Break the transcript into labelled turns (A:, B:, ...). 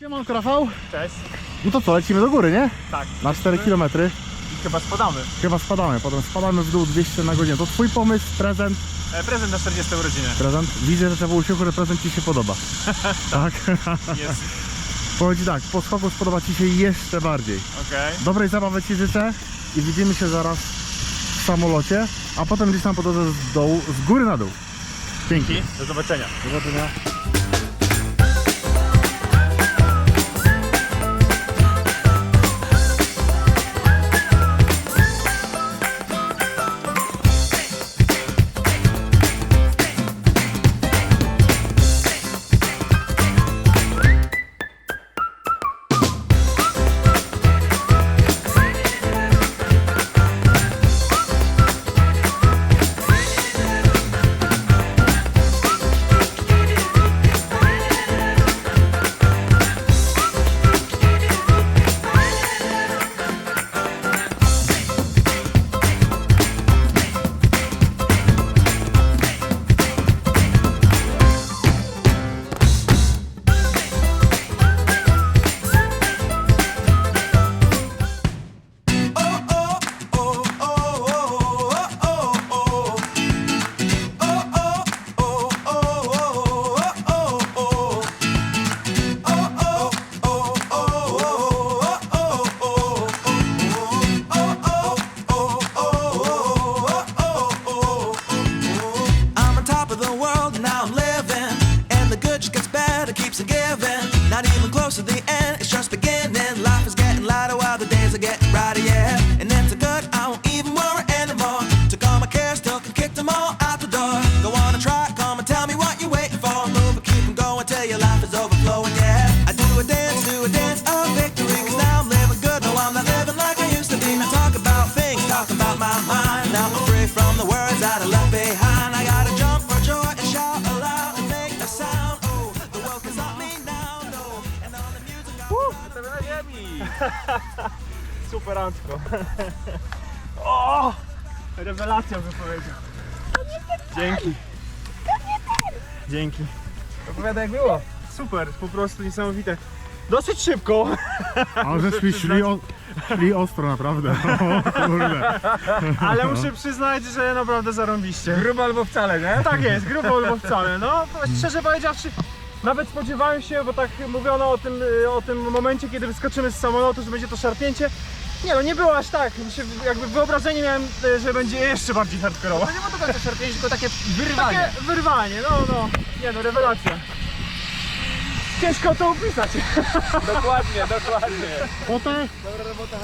A: Siemanko Rafał.
B: Cześć.
A: No to co, lecimy do góry, nie?
B: Tak.
A: Na 4 km.
B: I chyba spadamy.
A: Chyba spadamy, potem spadamy w dół 200 na godzinę. To twój pomysł, prezent,
B: E, prezent na 40 urodziny.
A: prezent. Widzę, że trzeba usiłku, że prezent ci się podoba. tak?
B: Jest.
A: Powiem ci tak, po skoku spodoba ci się jeszcze bardziej.
B: Okej.
A: Dobrej zabawy ci życzę i widzimy się zaraz w samolocie, a potem gdzieś tam po drodze z dołu, z góry na dół. Dzięki.
B: Dzięki. Do zobaczenia.
A: Do zobaczenia.
C: Now I'm living. And the good just gets better, keeps on giving. Not even close to the
B: na ziemi. Superancko. O! Rewelacja bym powiedział. Dzięki. Dzięki. Opowiadaj jak było. Super, po prostu niesamowite. Dosyć szybko.
A: Ale żeśmy szli, o, szli ostro naprawdę. O, kurde.
B: Ale muszę przyznać, że naprawdę zarąbiście.
D: Grubo albo wcale, nie?
B: Tak jest, grubo albo wcale. No, szczerze powiedziawszy, nawet spodziewałem się, bo tak mówiono o tym, y, o tym momencie, kiedy wyskoczymy z samolotu, że będzie to szarpnięcie. Nie no, nie było aż tak. Mi się jakby wyobrażenie miałem, y, że będzie jeszcze bardziej hardkorowo.
D: To nie było to końca szarpienie, tylko takie wyrywanie.
B: Takie wyrwanie, no no. Nie no, rewelacja. Ciężko to opisać.
D: Dokładnie, dokładnie.
A: Potę?
D: Dobra robota.